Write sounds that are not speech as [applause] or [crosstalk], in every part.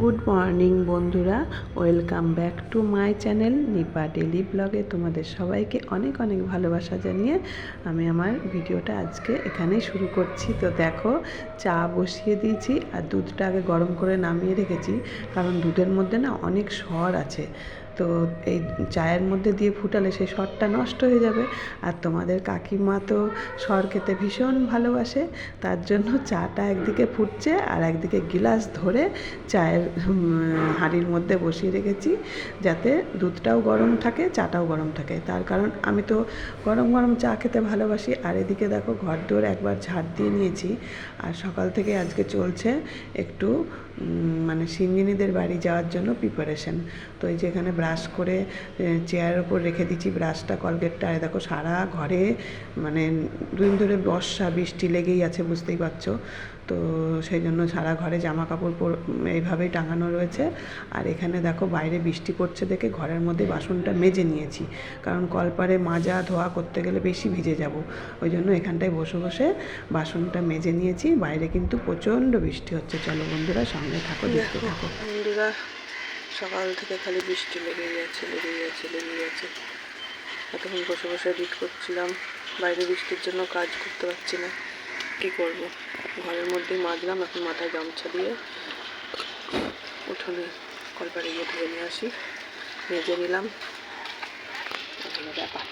Good morning বন্ধুরা, welcome back to my channel Nipa daily ব্লগে। তোমাদের সবাইকে অনেক অনেক ভালোবাসা জানিয়ে আমি আমার ভিডিওটা আজকে এখানেই শুরু করছি। তো দেখো, চা বসিয়ে দিয়েছি আর দুধটা আগে গরম করে নামিয়ে রেখেছি, কারণ দুধের মধ্যে না অনেক স্বর আছে। তো এই চায়ের মধ্যে দিয়ে ফুটালে সেই স্বরটা নষ্ট হয়ে যাবে। আর তোমাদের কাকিমা তো স্বর খেতে ভীষণ ভালোবাসে, তার জন্য চাটা একদিকে ফুটছে আর একদিকে গিলাস ধরে চায়ের হাঁড়ির মধ্যে বসিয়ে রেখেছি যাতে দুধটাও গরম থাকে, চাটাও গরম থাকে। তার কারণ আমি তো গরম গরম চা খেতে ভালোবাসি। আর এদিকে দেখো ঘর দোর একবার ঝাড় দিয়ে নিয়েছি। আর সকাল থেকে আজকে চলছে একটু মানে সিঙ্গিনীদের বাড়ি যাওয়ার জন্য প্রিপারেশন তো এই যে এখানে ব্রাশ করে চেয়ারের ওপর রেখে দিচ্ছি ব্রাশটা কলগেটটা আর দেখো, সারা ঘরে মানে দুদিন ধরে বর্ষা, বৃষ্টি লেগেই আছে, বুঝতেই পারছ। তো সেই জন্য সারা ঘরে জামা কাপড় পর- এইভাবেই টাঙানো রয়েছে। আর এখানে দেখো বাইরে বৃষ্টি পড়ছে দেখে ঘরের মধ্যে বাসনটা মেজে নিয়েছি। কারণ কলপারে মাজা ধোয়া করতে গেলে বেশি ভিজে যাব। ওই জন্য এখানটায় বসে বসে বাসনটা মেজে নিয়েছি। বাইরে কিন্তু প্রচণ্ড বৃষ্টি হচ্ছে। চলো বন্ধুরা সঙ্গে থাকো দেখতে থাকো। বন্ধুরা সকাল থেকে খালি বৃষ্টি লেগেই আছে লেগেই আছে লেগেই আছে। এতক্ষণ বসে বসে এডিট করছিলাম। বাইরে বৃষ্টির জন্য কাজ করতে পারছি না। কী করব? ঘরের মধ্যেই মাজলাম, এখন মাথায় গামছা দিয়ে উঠোনে কলপারে গিয়ে ধুয়ে নিয়ে আসি, মেজে নিলাম। ব্যাপার।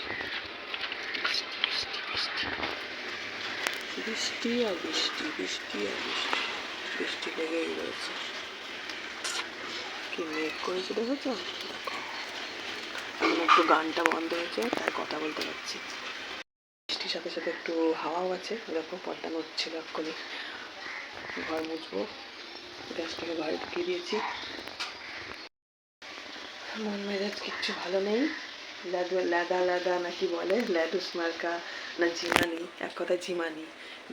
বৃষ্টি আর বৃষ্টি বৃষ্টি আর বৃষ্টি বৃষ্টি লেগেই রয়েছে। কি মেঘ করেছে দেখেছ? দেখো, এখন একটু গানটা বন্ধ হয়েছে, তাই কথা বলতে পারছি। সাথে সাথে একটু হাওয়াও আছে। দেখো পর্দা নড়ছিল এক্ষুনি। ঘর মুছবো। গ্যাসটাকে ঘরে ঢুকিয়ে দিয়েছি। মন মেজাজ কিচ্ছু ভালো নেই। ল্যাদা ল্যাদা ল্যাদা নাকি বলে? ল্যাডুস মার্কা না ঝিমানি এক কথায় ঝিমানি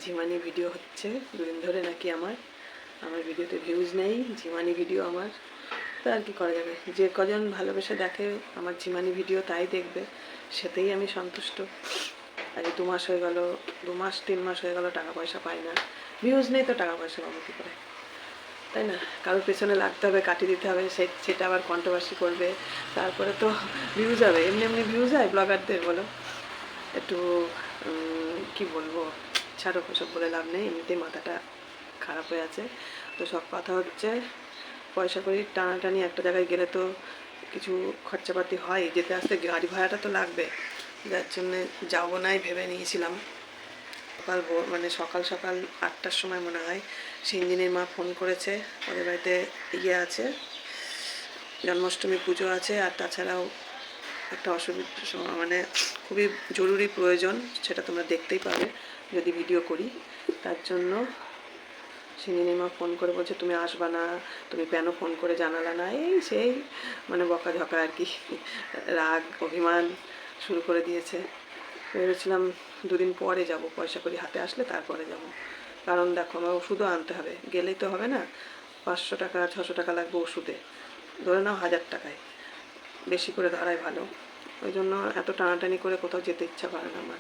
ঝিমানি ভিডিও হচ্ছে দুদিন ধরে নাকি আমার। আমার ভিডিওতে ভিউজ নেই ঝিমানি ভিডিও আমার। তা আর কি করা যাবে? যে কজন ভালোবেসে দেখে আমার ঝিমানি ভিডিও তাই দেখবে, সেতেই আমি সন্তুষ্ট। আজ দু মাস হয়ে গেল, দু মাস, তিন মাস হয়ে গেল টাকা পয়সা পাই না। ভিউজ নেই তো টাকা পয়সা পাবো কী করে? তাই না? কারোর পেছনে লাগতে হবে, কাটিয়ে দিতে হবে, সে, সেটা আবার কন্ট্রোভার্সি করবে। তারপরে তো ভিউজ হবে। এমনি এমনি ভিউজ হয় ব্লগারদের বলো? একটু কি বলব? ছাড়ো সব বলে লাভ নেই। এমনিতেই মাথাটা খারাপ হয়ে আছে। তো সব কথা হচ্ছে, পয়সা করি টানাটানি একটা জায়গায় গেলে তো কিছু খরচাপাতি হয়। যেতে আসতে গাড়ি ভাড়াটা তো লাগবে। যার জন্যে যাব নাই ভেবে নিয়েছিলাম। সকাল মানে সকাল সকাল আটটার সময় মনে হয় সিঞ্জিনের মা ফোন করেছে, ওদের বাড়িতে ইয়ে আছে, জন্মাষ্টমী পুজো আছে, আর তাছাড়াও একটা অসুবিধা মানে খুবই জরুরি প্রয়োজন, সেটা তোমরা দেখতেই পাবে যদি ভিডিও করি। তার জন্য সিঞ্জিনী মা ফোন করে বলছে, তুমি আসবা না, তুমি কেন ফোন করে জানালা না? এই সেই মানে বকাঝকা আর কি, রাগ, অভিমান শুরু করে দিয়েছে। ভেবেছিলাম দুদিন পরে যাব, পয়সা করি হাতে আসলে তারপরে যাব। কারণ দেখো, আমার ওষুধও আনতে হবে। গেলেই তো হবে না। পাঁচশো টাকা, ছশো টাকা লাগবে ওষুধে। ধরে নাও হাজার টাকায়। বেশি করে ধরাই ভালো। ওই জন্য এত টানাটানি করে কোথাও যেতে ইচ্ছা করে না আমার।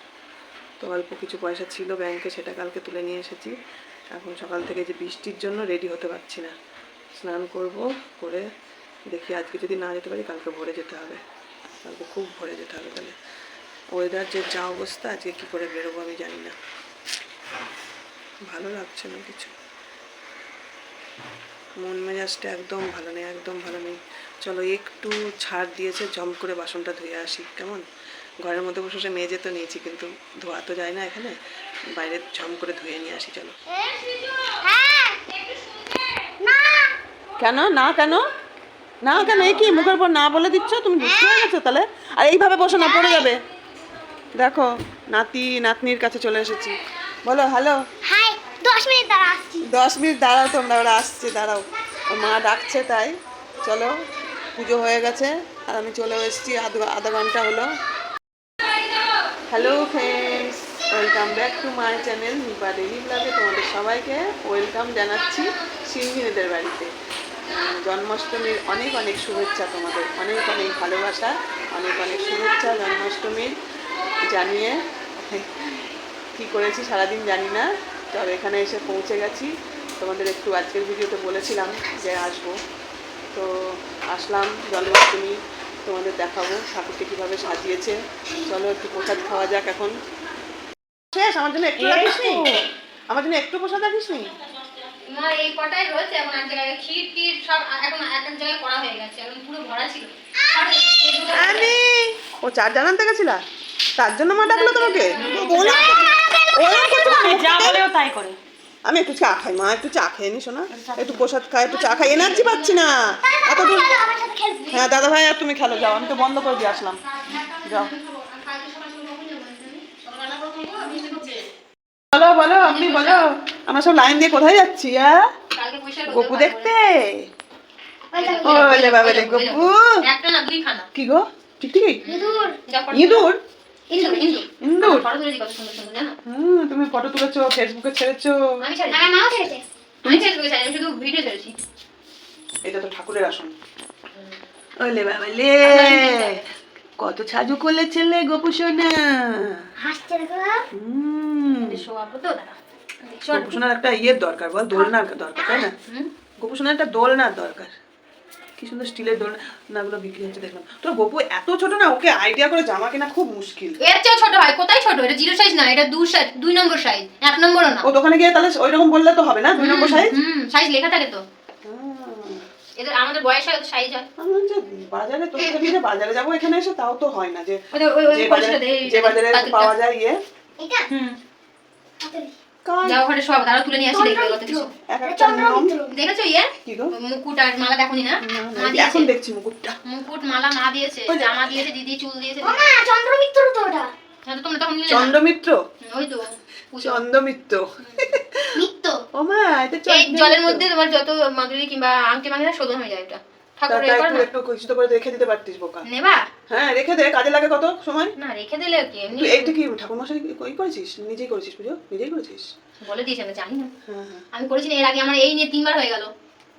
তো অল্প কিছু পয়সা ছিল ব্যাংকে, সেটা কালকে তুলে নিয়ে এসেছি। এখন সকাল থেকে যে বৃষ্টির জন্য রেডি হতে পারছি না। স্নান করব, করে দেখি আজকে যদি না যেতে পারি, কালকে ভোরে যেতে হবে। কালকে খুব ভরে যেতে হবে তাহলে। ওয়েদার যে যা অবস্থা আজকে কী করে বেরোবো আমি জানি না। ভালো লাগছে না কিছু। মন মেজাজটা একদম ভালো নেই একদম ভালো নেই। চলো একটু ছাড় দিয়েছে জম করে বাসনটা ধুয়ে আসি কেমন? ঘরের মধ্যে বসে বসে মেজে তো নিয়েছি কিন্তু ধোয়া তো যায় না এখানে। বাইরে ঝম করে ধুয়ে নিয়ে আসি চলো। কেন? না কেন? না কেন? এই কি? মুখের পর না বলে দিচ্ছ? তুমি দুষ্ট হয়ে গেছো তাহলে? আর এইভাবে বসে না পড়ে যাবে। দেখো নাতি নাতনির কাছে চলে এসেছি। বলো হ্যালো? হাই দশ মিনিট দাঁড়া আসছি। দশ মিনিট দাঁড়াও তোমরা ওরা আসছে দাঁড়াও। ওর মা ডাকছে তাই। চলো পুজো হয়ে গেছে আর আমি চলে এসেছি আধ আধা ঘণ্টা হলো। Hello friends welcome back to my channel Nipa daily ব্লগে তোমাদের সবাইকে। ওয়েলকাম জানাচ্ছি সিংহিনীদের বাড়িতে। জন্মাষ্টমীর অনেক অনেক শুভেচ্ছা তোমাদের। অনেক অনেক ভালোবাসা অনেক অনেক শুভেচ্ছা জন্মাষ্টমীর জানিয়ে। কী করেছি সারাদিন জানি না তবে এখানে এসে পৌঁছে গেছি। তোমাদের একটু আজকের ভিডিওতে বলেছিলাম যে আসব। তো আসলাম জন্মাষ্টমী তোমাদের দেখাবো ঠাকুরকে কীভাবে সাজিয়েছে। চলো একটু প্রসাদ খাওয়া যাক এখন। শেষ আমার জন্য একটু রাখিস নি আমার জন্য একটু প্রসাদ রাখিস নি আমার এই কটাই রয়েছে এখন এক জায়গায় ক্ষীর টির সব এখন এক এক জায়গায় করা হয়ে গেছে এখন পুরো ভরা ছিল। আরে ও চার জানাতে গেছিলা? তার জন্য মা ডাকলো তোমাকে? বলো যা বলেও তাই করে। আমি একটু চা খাই মা একটু চা খেয়ে নি। শোনা একটু প্রসাদ খাই একটু চা খাই এনার্জি পাচ্ছি না। এত দূর আমার সাথে খেলবি? হ্যাঁ দাদা ভাই আর তুমি খেলো যাও আমি তো বন্ধ করে দিয়ে আসলাম। যাও। বলো বলো আপনি বলো। আমরা সব লাইন দিয়ে কোথায় যাচ্ছি হ্যাঁ গপু দেখতে? ওলে বাবা রে গপু। কি গো? ঠিক ঠিক। ইঁদুর ইন্দুর হুম তুমি ফটো তুলেছো ফেসবুকে ছেড়েছো। ছেড়েছি। এটা তো ঠাকুরের আসন। ওলে বাবা লে। কত সাজু করলে ছেলে গোপু সোনা হাসছে গোপু সোনার একটা ইয়ের দরকার বল দোলনার দরকার তাই না? গোপু সোনার একটা দোলনার দরকার। কি সুন্দর স্টিলের দোলনাগুলো বিক্রি হচ্ছে দেখলাম। তোর গোপু এত ছোট না ওকে আইডিয়া করে জামা কেনা খুব মুশকিল। এর চেয়েও ছোট হয় কোথায় ছোট? এটা জিরো সাইজ না এটা দু সাইজ দুই নম্বর সাইজ এক নম্বরও না। ও দোকানে গিয়ে তাহলে ওই রকম বললে তো হবে না দুই নম্বর সাইজ হুম সাইজ লেখা থাকে তো। এদের আমাদের বয়স হয় সাইজ হয়। বাজারে তোকে যদি বাজারে যাব এখানে এসে তাও তো হয় না যে তো- যে বাজারে যে বাজারে পাওয়া যায় ইয়ে। এটা? হুম। যাও ওখানে সব দাঁড়া তুলে নিয়ে আসি দেখবে কত কিছু এক একটা নিয়ম চন্দ্রমিত্র দেখেছ ইয়ে? মুকুট আর মালা দেখনি না? না, মা না, দিয়েছে। এখন দেখছি মুকুটটা। মুকুট মালা মা দিয়েছে ওই জামা দিয়েছে দিদি চুল দিয়েছে। চন্দ্রমিত্র তো ওটা। হ্যাঁ তো তোমরা তখন চন্দ্রমিত্র? ওই তো। চন্দ্রমিত্র ও মা এটা জলের মধ্যে তোমার যত মাদুরি কিংবা আংটি শোধন হয়ে যায় এটা। তা- ঠাকুর তা এ করে একটু না? করে রেখে দিতে পারতিস বোকা। নেবা? হ্যাঁ রেখে দে কাজে লাগে কত সময়? না রেখে দিলে কি এমনি? এইটা কি ঠাকুর কই করেছিস? নিজেই করেছিস পুজো? নিজেই করেছিস? বলে দিয়েছে আমি জানি না। হ্যাঁ হ্যাঁ। আমি করেছি না, এর আগে আমার এই নিয়ে তিনবার হয়ে গেল।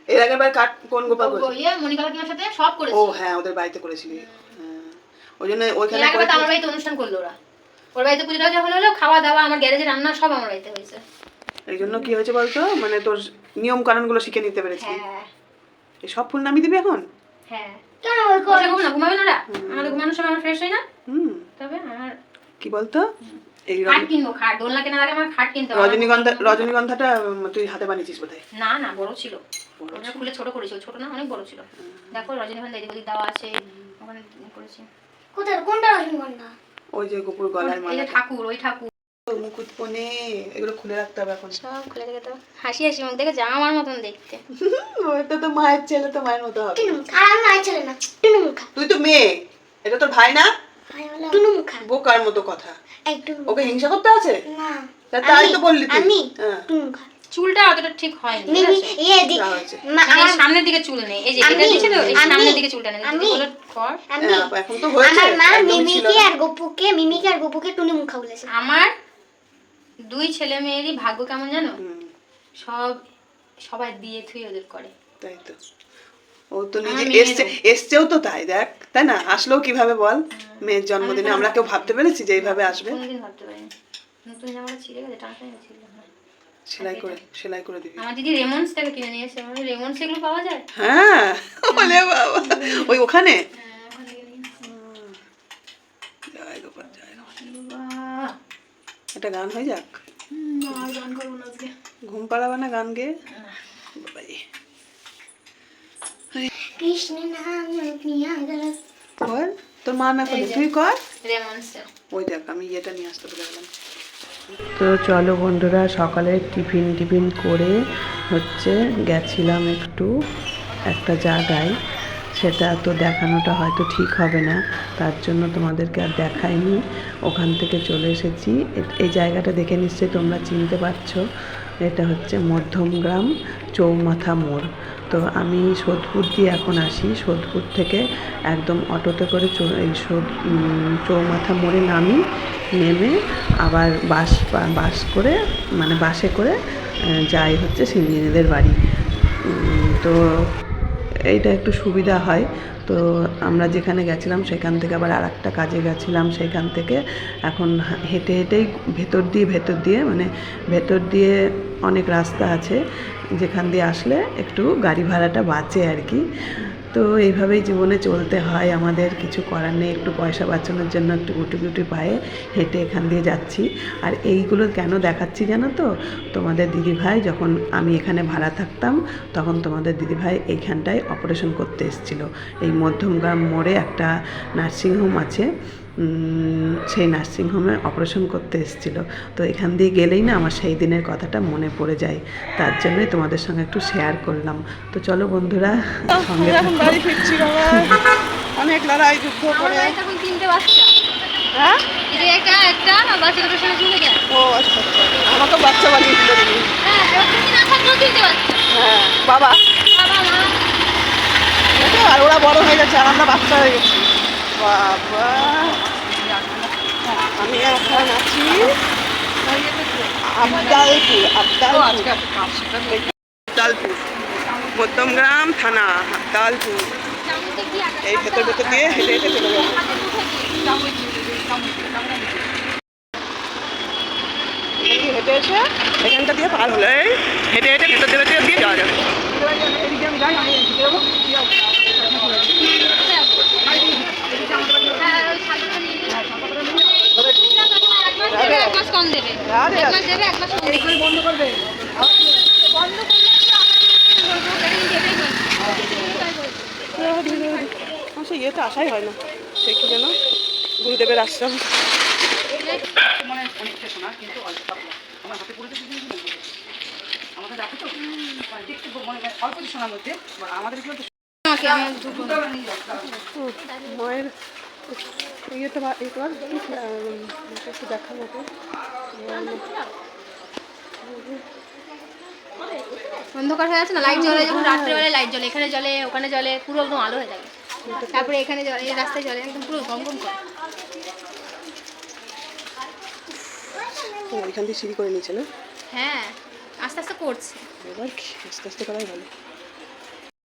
এর আগের বার কাট কোন গোপাল করেছিস ইয়ে মনিকা কাকিমার সাথে সব ও করেছি হ্যাঁ ওদের বাড়িতে করেছিলি। হ্যাঁ। ওই জন্য ওইখানে আগে আমার বাড়িতে অনুষ্ঠান করল ওরা। ওর বাড়িতে পুজোটা যখন হলো খাওয়া দাওয়া আমার গ্যারেজে রান্না সব আমার বাড়িতে হয়েছে। এই জন্য কি হয়েছে বলতো? মানে তোর নিয়ম কানুনগুলো শিখে নিতে পেরেছি। হ্যাঁ। এই সব ফুল নামিয়ে দিবি এখন? হ্যাঁ। কেন ওই বসে ঘুম না? ঘুমাবে না ওরা? আমাদের ঘুমানোর সময় আমার ফ্রেশ হয় না? হুম। তবে আমার কি বলতো? এই খাট কিনবো খাট। দোলনা কেনার আগে আমার খাট কিনতে হবে। রজনীগন্ধা রজনীগন্ধাটা তুই হাতে বানিয়েছিস বোধহয়? না না বড় ছিল। ওটা খুলে ছোট করেছি ছোট না অনেক বড় ছিল। দেখো রজনীগন্ধা এদিক ওদিক দেওয়া আছে ওখানে করেছি। কোথায়? কোনটা রজনীগন্ধা? ওই যে গোপুর গলার মালা ঠাকুর ওই ঠাকুর। মুকুট পনে এগুলো খুলে রাখতে হবে এখন। সব খুলে দেখে তো হাসি হাসি মুখ দেখে যা আমার মতন দেখতে। [laughs] ওইটা তো মায়ের ছেলে তো মায়ের মতো হবে। আর আমি মায়ের ছেলে না টুনু মুখা তুই তো মেয়ে এটা তোর ভাই না? টুনু মুখা বোকার মতো কথা। ওকে হিংসা করতে আছে? না। তাই তো বললি তুই। আমি হ্যাঁ। টুনু মুখা চুলটা অতটা ঠিক হয়নি? ইয়ে মানে আমার সামনের দিকে চুল নেই। এই যে এটা দিয়েছে তো এই সামনের দিকে চুলটা নেই। আমি- কর। হ্যাঁ, এখন তো হয়েছে আমার মা মিমিকে আর গপুকে মিমিকে আর গপুকে টুনি মুখা বলেছে। আমার দুই ছেলে মেয়েরই ভাগ্য কেমন জানো? সব সবাই দিয়ে থুই ওদের করে। তাই তো। ও তো নিজে এসছে এসছেও তো তাই দেখ তাই না? আসলেও কীভাবে বল? মেয়ের জন্মদিনে আমরা কেউ ভাবতে পেরেছি যে এইভাবে আসবে। ভাবতে পারিনি। নতুন জামাটা ছিঁড়ে গেছে ছিল সেলাই করে সেলাই করে দিবি। আমার দিদি রেমন্স থেকে কিনে নিয়ে এসে আমার রেমন্স এগুলো পাওয়া যায়? হ্যাঁ বলে বাবা। ওই ওখানে? হ্যাঁ গান হয়ে যাক? ঘুম পাড়াবে না গান নিয়া তোর মা না তুই কর। ওই দেখ আমি ইয়েটা নিয়ে আসতে গেলাম। তো চলো বন্ধুরা, সকালে টিফিন টিফিন করে হচ্ছে গেছিলাম একটু একটা জায়গায়। সেটা তো দেখানোটা হয়তো ঠিক হবে না, তার জন্য তোমাদেরকে আর দেখাইনি। ওখান থেকে চলে এসেছি। এই জায়গাটা দেখে নিশ্চয়ই তোমরা চিনতে পারছ। এটা হচ্ছে মধ্যমগ্রাম চৌমাথা মোড়। তো আমি সোদপুর দিয়ে এখন আসি। সোদপুর থেকে একদম অটোতে করে এই সোদ চৌমাথা মোড়ে নামি, নেমে আবার বাস বাস করে মানে বাসে করে যাই হচ্ছে সিঞ্জিনিদের বাড়ি। তো এইটা একটু সুবিধা হয়। তো আমরা যেখানে গেছিলাম সেখান থেকে আবার আর একটা কাজে গেছিলাম। সেখান থেকে এখন হেঁটে হেঁটেই ভেতর দিয়ে ভেতর দিয়ে মানে ভেতর দিয়ে অনেক রাস্তা আছে, যেখান দিয়ে আসলে একটু গাড়ি ভাড়াটা বাঁচে আর কি। তো এইভাবেই জীবনে চলতে হয়, আমাদের কিছু করার নেই, একটু পয়সা বাঁচানোর জন্য একটু গুটি গুটি পায়ে হেঁটে এখান দিয়ে যাচ্ছি। আর এইগুলো কেন দেখাচ্ছি জানো তো? তোমাদের দিদিভাই যখন আমি এখানে ভাড়া থাকতাম, তখন তোমাদের দিদিভাই এইখানটায় অপারেশন করতে এসেছিল। এই মধ্যমগ্রাম মোড়ে একটা নার্সিংহোম আছে। সেই নার্সিংহোমে অপারেশন করতে এসেছিল। তো এখান দিয়ে গেলেই না আমার সেই দিনের কথাটা মনে পড়ে যায়। তার জন্যই তোমাদের সঙ্গে একটু শেয়ার করলাম। তো চলো বন্ধুরা সঙ্গে অনেক লড়াই যুদ্ধ করে। তখন তিনটে বাচ্চা। হ্যাঁ? একটা বাচ্চা দুটোর সঙ্গে ও আচ্ছা আচ্ছা। আমাকে বাচ্চা বানিয়ে দিল হ্যাঁ তুমি না থাকলেও তিনটে বাচ্চা। হ্যাঁ বাবা। বাবা মা। আর ওরা বড় হয়ে গেছে আর আমরা বাচ্চা হয়ে গেছি। বাবা। আমি এখন আবদালপুর আবদালপুর। আবদালপুর থানা, আবদালপুর। এই ভেতর ভেতর দিয়ে হেঁটে হেঁটে চলে এখানটা দিয়ে পার হলে। হেঁটে হেঁটে ভেতর ভেতর দিয়ে যাওয়া যাবে। কম দেবে। এক মাস দেবে এক মাস কম দেবে। বন্ধ করবে? বন্ধ করলে তো আসাই হয় না। সে কি যেন গুরুদেবের আশ্রম। মানে অনেকটা শোনা কিন্তু অল্প আমার হাতে পড়ে আমাদের রাখো তো মানে দেখতে মানে অল্প শোনার মধ্যে আমাদের মায়ের ইয়েতে একটু অন্ধকার হয়ে আছে না? লাইট জ্বলে যখন রাত্রেবেলায় লাইট জ্বলে এখানে জ্বলে ওখানে জ্বলে পুরো একদম আলো হয়ে থাকে। তারপরে এখানে জ্বলে এই রাস্তায় জ্বলে একদম পুরো গম গম করে। ও, এখান দিয়ে সিঁড়ি করে নিয়েছে না? হ্যাঁ আস্তে আস্তে করছে। এবার আস্তে আস্তে করাই ভালো।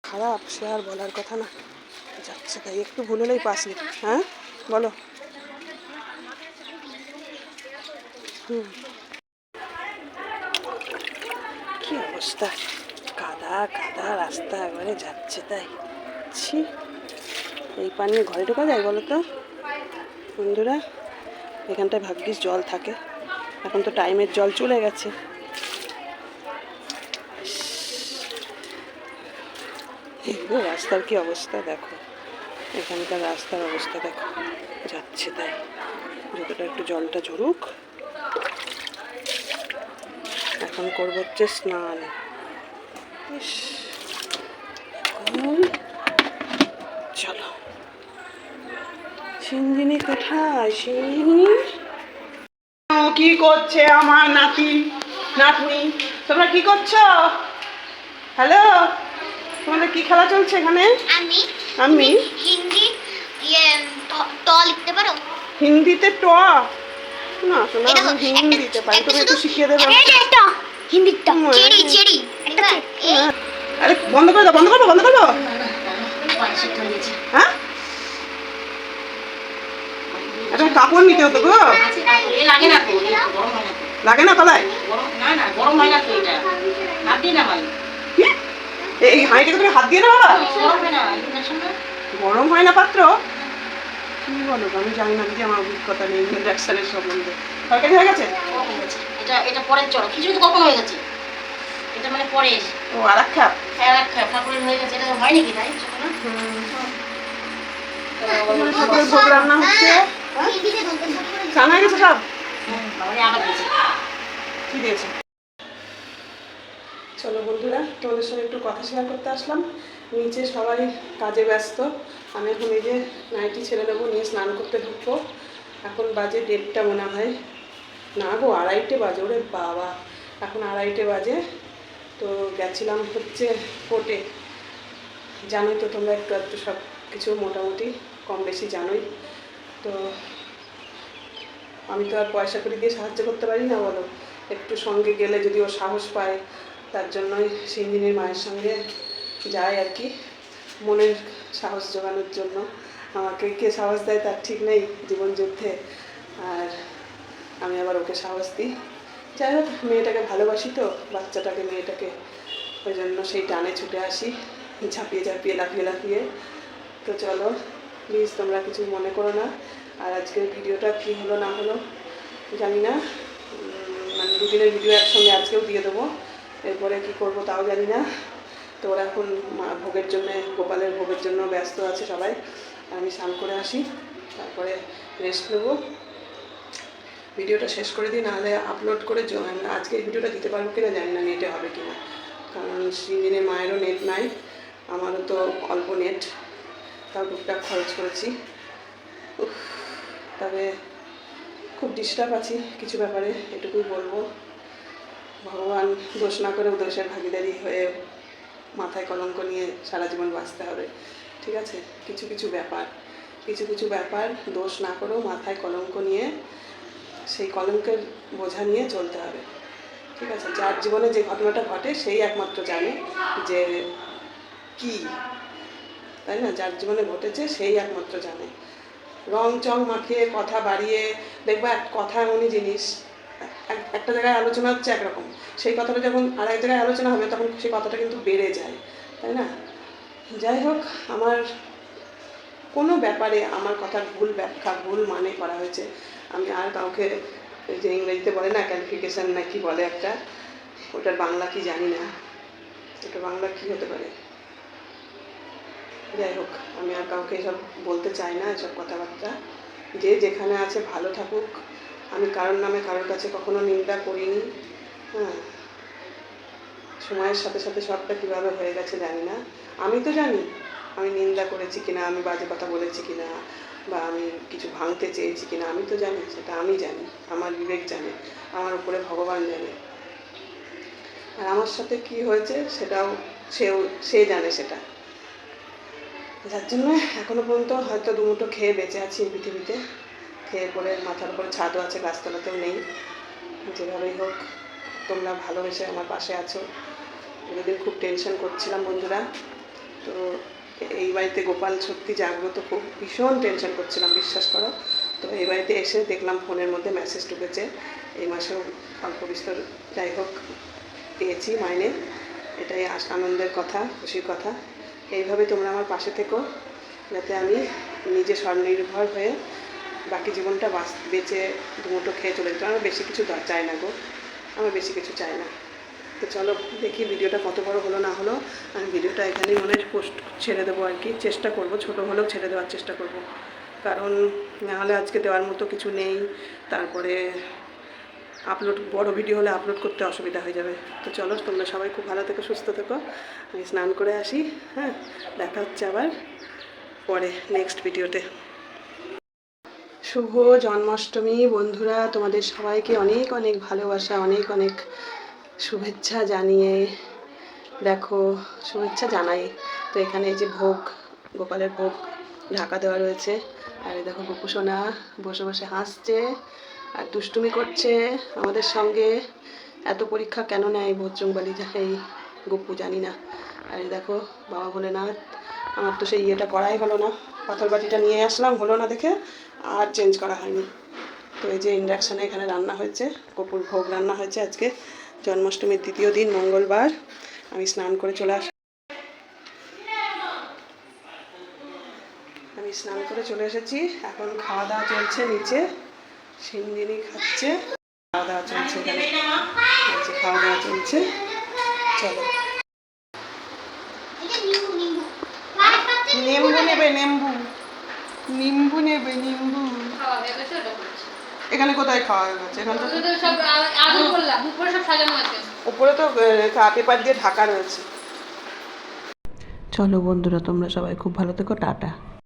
খারাপ সে আর বলার কথা না। যাচ্ছে তাই একটু ভুল হলেই পাস হ্যাঁ? বলো। হুম। কি অবস্থা? কাদা কাদা, রাস্তা একবারে যাচ্ছে তাই। ছি, এই পানি ঘরে ঢোকা যায় বলো তো? বন্ধুরা, এখানটায় ভাগ্যিস জল থাকে। এখন তো টাইমের জল চলে গেছে। রাস্তার কি অবস্থা দেখো। এখানকার রাস্তার অবস্থা দেখো যাচ্ছে তাই। যতটা একটু জলটা ঝরুক। এখন করব হচ্ছে স্নান। ইস, চলো। সিঞ্জিনি কোথায়? সিঞ্জিনি কি করছে আমার নাতি নাতনি? তোমরা কি করছ? হ্যালো? তোমাদের কি খেলা চলছে এখানে? আমি আমি হিন্দি ইয়ে ট- লিখতে পারো? হিন্দিতে ট? না শোনা আমি হিন্দিতে পারি। তুমি একটু শিখিয়ে দেবে। এই যে এটা হিন্দির ট হুম, চেরি চেরি। আরে বন্ধ করে দাও বন্ধ করব বন্ধ করব? হ্যাঁ? একটা কাপড় নিতে হতো গো। লাগে না তো এ গরম না তো। লাগে না তলায়? না না গরম হয় না তো এটা হাত দিয়ে না ভাই কি এ- এই হাঁড়িটাকে তুমি হাত দিয়ে না বাবা? গরম হয় না গরম হয় না পাত্র? কি বলো আমি জানি না দিদি আমার অভিজ্ঞতা নেই ইন্ডাকশনের সম্বন্ধে। তরকারি হয়ে গেছে? হয়ে এটা এটা পরের চড় খিচুড়ি তো কখন হয়ে গেছে। এটা মানে পরে ও আর এক খাপ হ্যাঁ এক খাপ ঠাকুরের হয়ে গেছে। এটা হয় নাকি তাই? ঠাকুরের ভোগ রান্না হচ্ছে। হ্যাঁ? চান হয়ে গেছে সব? আবার দিয়েছে। কি দিয়েছে? চলো বন্ধুরা, তোমাদের সঙ্গে একটু কথা শেয়ার করতে আসলাম। নিচে সবাই কাজে ব্যস্ত। আমি এখন এই যে নাইটি ছেড়ে দেবো, নিয়ে স্নান করতে ঢুকবো। এখন বাজে দেড়টা মনে হয়। না গো, আড়াইটে বাজে, ওরে বাবা। এখন আড়াইটে বাজে। তো গেছিলাম হচ্ছে কোর্টে। জানোই তো তোমরা একটু একটু সব কিছু মোটামুটি, কম বেশি জানোই। তো আমি তো আর পয়সা করে দিয়ে সাহায্য করতে পারি না বলো। একটু সঙ্গে গেলে যদি ও সাহস পায় তার জন্যই সিঞ্জিনীর মায়ের সঙ্গে যায় আর কি। মনের সাহস জোগানোর জন্য। আমাকে কে সাহস দেয় তার ঠিক নেই জীবন যুদ্ধে। আর আমি আবার ওকে সাহস দিই। যাই হোক, মেয়েটাকে ভালোবাসি তো, বাচ্চাটাকে, মেয়েটাকে। ওই জন্য সেই টানে ছুটে আসি, ঝাঁপিয়ে ঝাঁপিয়ে লাফিয়ে লাফিয়ে। তো চলো প্লিজ তোমরা কিছু মনে করো না। আর আজকের ভিডিওটা কী হলো, না হলো, জানি না। মানে দুদিনের ভিডিও একসঙ্গে আজকেও দিয়ে দেবো। এরপরে কি করব তাও জানি না। তো ওরা এখন ভোগের জন্য, গোপালের ভোগের জন্য ব্যস্ত আছে সবাই। আমি স্নান করে আসি, তারপরে রেস্ট নেব। ভিডিওটা শেষ করে দিই, নাহলে আপলোড করে আজকে এই ভিডিওটা দিতে পারব কিনা জানি না নেটে হবে কিনা। কারণ সিজিনের মায়েরও নেট নাই, আমারও তো অল্প নেট তাও টুকটাক খরচ করেছি। তবে খুব ডিস্টার্ব আছি কিছু ব্যাপারে, এটুকুই বলব। ভগবান দোষ না করেও দোষের ভাগিদারি হয়ে মাথায় কলঙ্ক নিয়ে সারা জীবন বাঁচতে হবে। ঠিক আছে? কিছু কিছু ব্যাপার। কিছু কিছু ব্যাপার দোষ না করেও মাথায় কলঙ্ক নিয়ে সেই কলঙ্কের বোঝা নিয়ে চলতে হবে। ঠিক আছে? যার জীবনে যে ঘটনাটা ঘটে সেই একমাত্র জানে যে কি। তাই না? যার জীবনে ঘটেছে সেই একমাত্র জানে। রং চং মাখিয়ে কথা বাড়িয়ে, দেখবা এক কথা এমনই জিনিস একটা জায়গায় আলোচনা হচ্ছে একরকম। সেই কথাটা যখন আর এক জায়গায় আলোচনা হবে, তখন সেই কথাটা কিন্তু বেড়ে যায়, তাই না? যাই হোক, আমার কোনো ব্যাপারে আমার কথার ভুল ব্যাখ্যা, ভুল মানে করা হয়েছে। আমি আর কাউকে যে ইংরেজিতে বলে না ক্যালিফিকেশান না কি বলে একটা, ওটার বাংলা কি জানি না। ওটা বাংলা কি হতে পারে? যাই হোক, আমি আর কাউকে এসব বলতে চাই না, এসব কথাবার্তা। যে যেখানে আছে ভালো থাকুক। আমি কারোর নামে কারোর কাছে কখনো নিন্দা করিনি। হ্যাঁ। সময়ের সাথে সাথে সবটা কীভাবে হয়ে গেছে জানি না। আমি তো জানি আমি নিন্দা করেছি কিনা, আমি বাজে কথা বলেছি কিনা, বা আমি কিছু ভাঙতে চেয়েছি কিনা, আমি তো জানি, সেটা আমি জানি, আমার বিবেক জানে, আমার উপরে ভগবান জানে। আর আমার সাথে কি হয়েছে সেটাও সেও, সে জানে সেটা। যার জন্য এখনও পর্যন্ত হয়তো দুমুটো খেয়ে বেঁচে আছি পৃথিবীতে। খেয়ে পরে মাথার উপরে ছাদও আছে, গাছতলাতেও নেই। যেভাবেই হোক, তোমরা ভালোবেসে আমার পাশে আছো। এতদিন খুব টেনশন করছিলাম বন্ধুরা। তো এই বাড়িতে গোপাল সত্যি জাগ্রত খুব, ভীষণ টেনশন করছিলাম, বিশ্বাস করো। তো এই বাড়িতে এসে দেখলাম ফোনের মধ্যে মেসেজ ঢুকেছে। এই মাসেও অল্প বিস্তর যাই হোক, পেয়েছি মাইনে। এটাই আনন্দের কথা, খুশির কথা। এইভাবে তোমরা আমার পাশে থেকো, যাতে আমি নিজে স্বনির্ভর হয়ে বাকি জীবনটা বাঁচ, বেঁচে দুমুটো খেয়ে চলে যেতে আমার বেশি কিছু চাই না গো। আমার বেশি কিছু চাই না। তো চলো দেখি ভিডিওটা কত বড় হলো না হলো। আমি ভিডিওটা এখানেই মনে পোস্ট ছেড়ে দেবো আর কি। চেষ্টা করব, ছোট হলেও ছেড়ে দেওয়ার চেষ্টা করব। কারণ নাহলে আজকে দেওয়ার মতো কিছু নেই। তারপরে আপলোড, বড় ভিডিও হলে আপলোড করতে অসুবিধা হয়ে যাবে। তো চলো, তোমরা সবাই খুব ভালো থেকো, সুস্থ থেকো। আমি স্নান করে আসি হ্যাঁ? দেখা হচ্ছে আবার পরে নেক্সট ভিডিওতে শুভ জন্মাষ্টমী বন্ধুরা, তোমাদের সবাইকে অনেক অনেক ভালোবাসা, অনেক অনেক শুভেচ্ছা জানিয়ে দেখো, শুভেচ্ছা জানাই। তো এখানে এই যে ভোগ, গোপালের ভোগ ঢাকা দেওয়া রয়েছে। আর দেখো গোপুসোনা বসে বসে হাসছে আর দুষ্টুমি করছে আমাদের সঙ্গে। এত পরীক্ষা কেন নেয় ভদ্রংবালি এই গপু, জানি না। আর দেখো বাবা বলে ভোলেনাথ, আমার তো সেই ইয়েটা করাই হলো না। পাথর বাটিটা নিয়ে আসলাম, হলো না দেখে। আর চেঞ্জ করা হয়নি। তো এই যে ইন্ডাকশানে এখানে রান্না হয়েছে কপুর ভোগ রান্না হয়েছে আজকে। জন্মাষ্টমীর দ্বিতীয় দিন মঙ্গলবার। আমি স্নান করে চলে আস আমি স্নান করে চলে এসেছি। এখন খাওয়া দাওয়া চলছে নিচে। সিন্দিনি খাচ্ছে। খাওয়া দাওয়া চলছে এখানে। খাওয়া দাওয়া চলছে। চলো। নেম্বু নেবে নেম্বু। নিম্বু নেবে নিম্বু। এখানে কোথায় খাওয়া হয়ে গেছে? এখানে তো সব আগে বললাম উপরে সব সাজানো আছে। উপরে তো পেপার দিয়ে ঢাকা রয়েছে। চলো বন্ধুরা তোমরা সবাই খুব ভালো থেকো টাটা।